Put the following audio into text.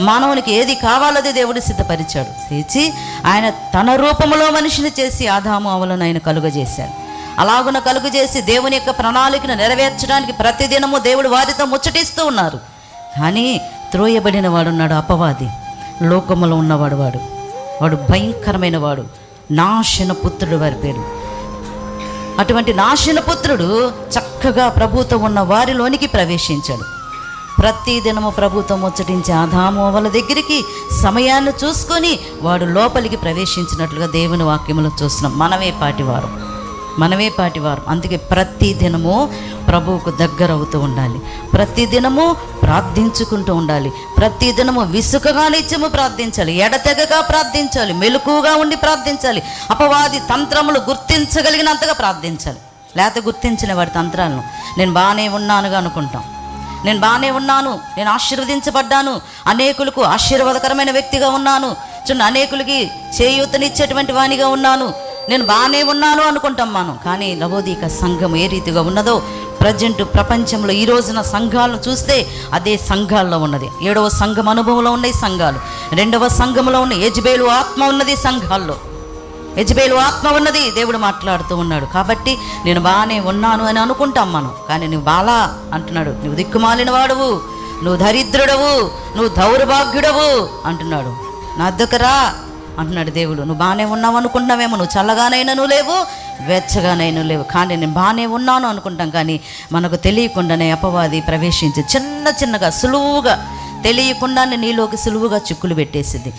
మానవునికి ఏది కావాలది దేవుడు సిద్ధపరిచాడు. చేసి ఆయన తన రూపంలో మనిషిని చేసి ఆదాము అవలను ఆయన కలుగజేశాడు. అలాగున కలుగు చేసి దేవుని యొక్క ప్రణాళికను నెరవేర్చడానికి ప్రతిదినము దేవుడు వారితో ముచ్చటిస్తూ ఉన్నారు. కానీ త్రోయబడిన వాడున్నాడు అపవాది. లోకములో ఉన్నవాడు వాడు. వాడు భయంకరమైన వాడు. నాశన పుత్రుడు వారి పేరు. అటువంటి నాశన పుత్రుడు చక్కగా ప్రభుత్వం ఉన్న వారిలోనికి ప్రవేశించాడు. ప్రతి దినము ప్రభుత్వం ముచ్చటించే ఆదాము వాళ్ళ దగ్గరికి సమయాన్ని చూసుకొని వాడు లోపలికి ప్రవేశించినట్లుగా దేవుని వాక్యములో చూస్తున్నాం. మనమే పాటివారు. మనమే పాటివారు. అందుకే ప్రతి దినము ప్రభువుకు దగ్గర అవుతూ ఉండాలి. ప్రతి దినము ప్రార్థించుకుంటూ ఉండాలి. ప్రతి దినము విసుకగా నిత్యము ప్రార్థించాలి. ఎడతెగగా ప్రార్థించాలి. మెలకుగా ఉండి ప్రార్థించాలి. అపవాది తంత్రములు గుర్తించగలిగినంతగా ప్రార్థించాలి. లేకపోతే గుర్తించిన వాడి తంత్రాలను. నేను బాగానే ఉన్నానుగా అనుకుంటాం. నేను బాగానే ఉన్నాను నేను ఆశీర్వదించబడ్డాను అనేకులకు ఆశీర్వాదకరమైన వ్యక్తిగా ఉన్నాను. చూడండి అనేకులకి చేయూతనిచ్చేటువంటి వానిగా ఉన్నాను. నేను బాగానే ఉన్నాను అనుకుంటాం మనం కానీ నవోదీక సంఘం ఏ రీతిగా ఉన్నదో ప్రజెంట్ ప్రపంచంలో ఈ రోజున సంఘాలను చూస్తే అదే సంఘాల్లో ఉన్నది. ఏడవ సంఘం అనుభవంలో ఉన్నాయి సంఘాలు. రెండవ సంఘంలో ఉన్న యజ్బేలు ఆత్మ ఉన్నది సంఘాల్లో. యజ్బేలు ఆత్మ ఉన్నది. దేవుడు మాట్లాడుతూ ఉన్నాడు. కాబట్టి నేను బాగానే ఉన్నాను అని అనుకుంటాం మనం. కానీ నువ్వు బాలా అంటున్నాడు. నువ్వు దిక్కుమాలిన వాడువు. నువ్వు దరిద్రుడవు. నువ్వు దౌర్భాగ్యుడవు అంటున్నాడు. నా దగ్గరా అంటున్నాడు దేవుడు. నువ్వు బాగానే ఉన్నావు అనుకుంటున్నావేమో. నువ్వు చల్లగానైనా నువ్వు లేవు వెచ్చగానైనా లేవు. కానీ నేను బాగానే ఉన్నాను అనుకుంటాం. కానీ మనకు తెలియకుండానే అపవాది ప్రవేశించి చిన్న చిన్నగా సులువుగా తెలియకుండానే నీలోకి సులువుగా చిక్కులు పెట్టేసింది.